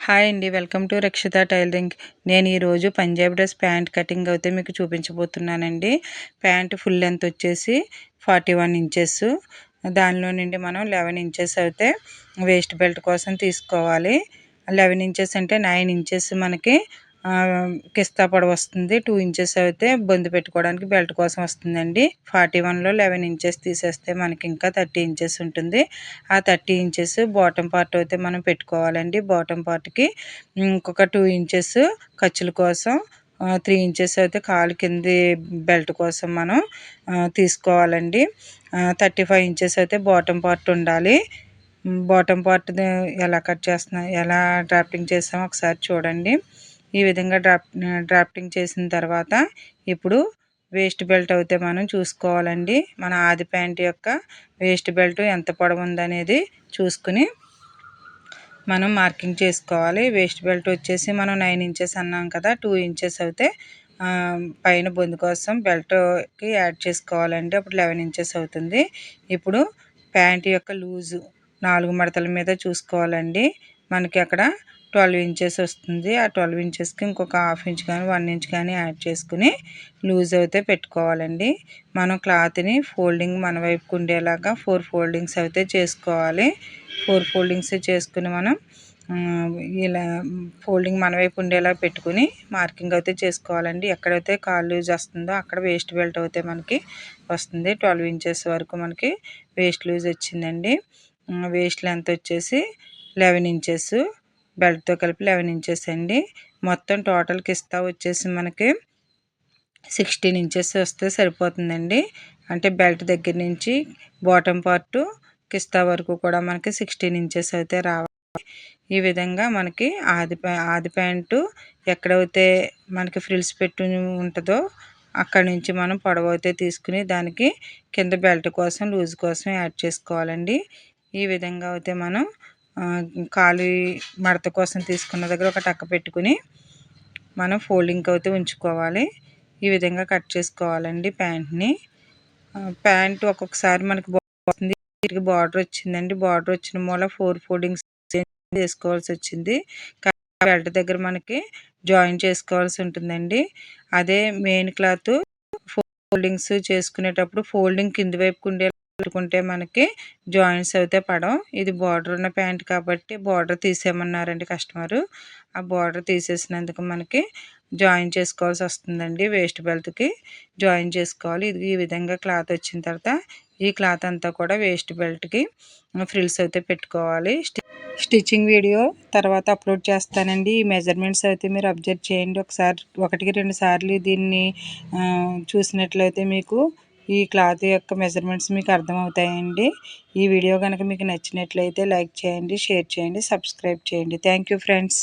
Hi అండి welcome to Rakshita tailoring నేను ఈరోజు పంజాబ్ డ్రెస్ ప్యాంట్ కటింగ్ అయితే మీకు చూపించబోతున్నానండి. ప్యాంట్ ఫుల్ లెంత్ వచ్చేసి ఫార్టీ వన్ ఇంచెస్. దానిలో నుండి మనం లెవెన్ ఇంచెస్ అయితే వేస్ట్ బెల్ట్ కోసం తీసుకోవాలి. లెవెన్ ఇంచెస్ అంటే నైన్ ఇంచెస్ మనకి కిస్తా పొడవు వస్తుంది. టూ ఇంచెస్ అయితే బొందు పెట్టుకోవడానికి బెల్ట్ కోసం వస్తుందండి. ఫార్టీ వన్లో లెవెన్ ఇంచెస్ తీసేస్తే మనకి ఇంకా థర్టీ ఇంచెస్ ఉంటుంది. ఆ థర్టీ ఇంచెస్ బాటమ్ పార్ట్ అయితే మనం పెట్టుకోవాలండి. బాటమ్ పార్ట్కి ఇంకొక టూ ఇంచెస్ ఖర్చుల కోసం త్రీ ఇంచెస్ అయితే కాలు కింది బెల్ట్ కోసం మనం తీసుకోవాలండి. థర్టీ ఫైవ్ ఇంచెస్ అయితే బాటమ్ పార్ట్ ఉండాలి. బాటమ్ పార్ట్ ఎలా కట్ చేస్తున్నా ఎలా డ్రాఫ్టింగ్ చేస్తామో ఒకసారి చూడండి. ఈ విధంగా డ్రాప్ డ్రాఫ్టింగ్ చేసిన తర్వాత ఇప్పుడు వేస్ట్ బెల్ట్ అయితే మనం చూసుకోవాలండి. మన ఆది ప్యాంట్ యొక్క వేస్ట్ బెల్ట్ ఎంత పొడవు ఉందనేది చూసుకుని మనం మార్కింగ్ చేసుకోవాలి. వేస్ట్ బెల్ట్ వచ్చేసి మనం నైన్ ఇంచెస్ అన్నాం కదా టూ ఇంచెస్ అయితే పైన బొందు కోసం బెల్ట్కి యాడ్ చేసుకోవాలంటే అప్పుడు లెవెన్ ఇంచెస్ అవుతుంది. ఇప్పుడు ప్యాంట్ యొక్క లూజు నాలుగు మడతల మీద చూసుకోవాలండి. మనకి అక్కడ ట్వెల్వ్ ఇంచెస్ వస్తుంది. ఆ ట్వెల్వ్ ఇంచెస్కి ఇంకొక హాఫ్ ఇంచ్ కానీ వన్ ఇంచ్ కానీ యాడ్ చేసుకుని లూజ్ అయితే పెట్టుకోవాలండి. మనం క్లాత్ని ఫోల్డింగ్ మన వైపుకు ఉండేలాగా ఫోర్ ఫోల్డింగ్స్ అయితే చేసుకోవాలి. ఫోర్ ఫోల్డింగ్స్ చేసుకుని మనం ఇలా ఫోల్డింగ్ మన వైపు ఉండేలా పెట్టుకుని మార్కింగ్ అయితే చేసుకోవాలండి. ఎక్కడైతే కాల్ లూజ్ వస్తుందో అక్కడ వేస్ట్ బెల్ట్ అయితే మనకి వస్తుంది. ట్వెల్వ్ ఇంచెస్ వరకు మనకి వేస్ట్ లూజ్ వచ్చిందండి. వేస్ట్ లెంత్ వచ్చేసి లెవెన్ ఇంచెస్. బెల్ట్తో కలిపి లెవెన్ ఇంచెస్ అండి. మొత్తం టోటల్కి ఇస్తా వచ్చేసి మనకి సిక్స్టీన్ ఇంచెస్ వస్తే సరిపోతుందండి. అంటే బెల్ట్ దగ్గర నుంచి బాటమ్ పార్టు కిస్తా వరకు కూడా మనకి సిక్స్టీన్ ఇంచెస్ అయితే రావాలి. ఈ విధంగా మనకి ఆది ఆది ప్యాంటు ఎక్కడైతే మనకి ఫ్రిల్స్ పెట్టి ఉంటుందో అక్కడ నుంచి మనం పొడవు అయితే తీసుకుని దానికి కింద బెల్ట్ కోసం లూజ్ కోసం యాడ్ చేసుకోవాలండి. ఈ విధంగా అయితే మనం ఖాళీ మడత కోసం తీసుకున్న దగ్గర ఒక టక్క పెట్టుకుని మనం ఫోల్డింగ్ అయితే ఉంచుకోవాలి. ఈ విధంగా కట్ చేసుకోవాలండి ప్యాంట్ని. ప్యాంట్ ఒక్కొక్కసారి మనకి వస్తుంది. వీటికి బార్డర్ వచ్చిందండి. బార్డర్ వచ్చిన మూల ఫోర్ ఫోల్డింగ్స్ చేసుకోవాల్సి వచ్చింది. బెల్ట్ దగ్గర మనకి జాయిన్ చేసుకోవాల్సి ఉంటుందండి. అదే మెయిన్ క్లాత్ ఫోల్డింగ్స్ చేసుకునేటప్పుడు ఫోల్డింగ్ కింది వైపుకు ఉండే పెట్టుకుంటే మనకి జాయింట్స్ అయితే పడవు. ఇది బార్డర్ ఉన్న ప్యాంట్ కాబట్టి బార్డర్ తీసేయమన్నారండి కస్టమరు. ఆ బార్డర్ తీసేసినందుకు మనకి జాయిన్ చేసుకోవాల్సి వస్తుందండి వేస్ట్ బెల్ట్కి. జాయిన్ చేసుకోవాలి. ఇది ఈ విధంగా క్లాత్ వచ్చిన తర్వాత ఈ క్లాత్ అంతా కూడా వేస్ట్ బెల్ట్కి ఫ్రిల్స్ అయితే పెట్టుకోవాలి. స్టిచ్చింగ్ వీడియో తర్వాత అప్లోడ్ చేస్తానండి. ఈ మెజర్మెంట్స్ అయితే మీరు అబ్జర్వ్ చేయండి. ఒకసారి ఒకటికి రెండు సార్లు దీన్ని చూసినట్లయితే మీకు ఈ క్లాత్ యొక్క మెజర్మెంట్స్ మీకు అర్థమవుతాయండి. ఈ వీడియో కనుక మీకు నచ్చినట్లయితే లైక్ చేయండి షేర్ చేయండి సబ్స్క్రైబ్ చేయండి. Thank friends.